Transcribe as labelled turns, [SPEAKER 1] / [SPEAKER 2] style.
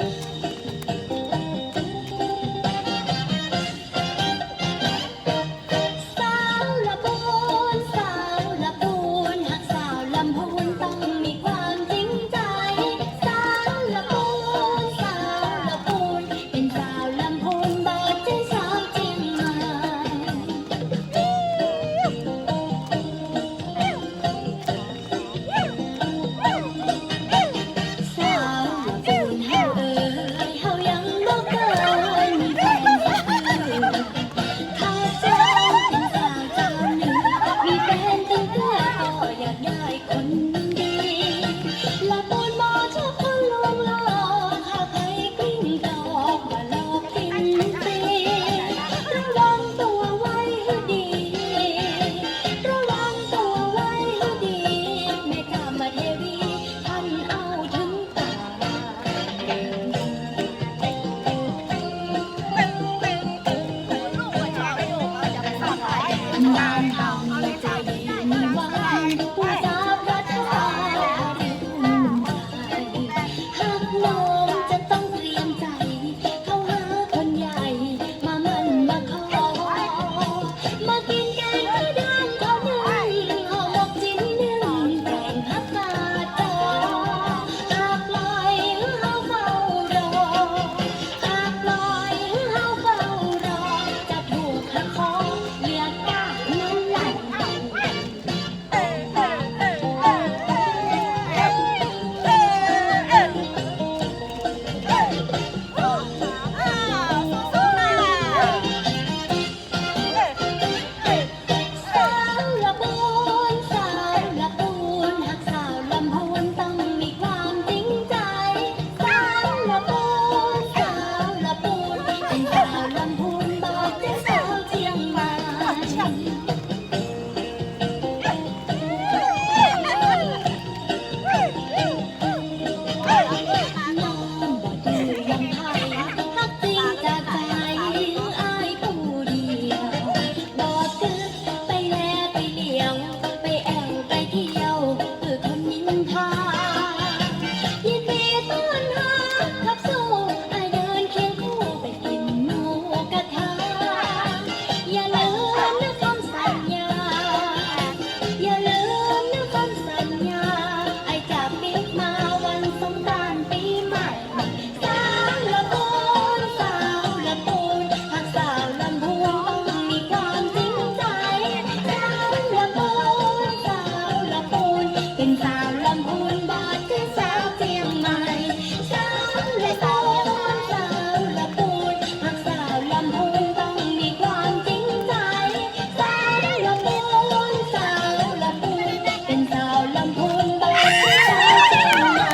[SPEAKER 1] Thank you. Đàn. เป็นสาวลำพูนบอดคือสาวเจียงใหม่ช้ำเลยสาวสาวละปูนหักสาวลำพูนต้องมีความจริงใจสาวละปูนสาวละปูนเป็นสาวลำพูนบอดคือสาวเจียงใหม่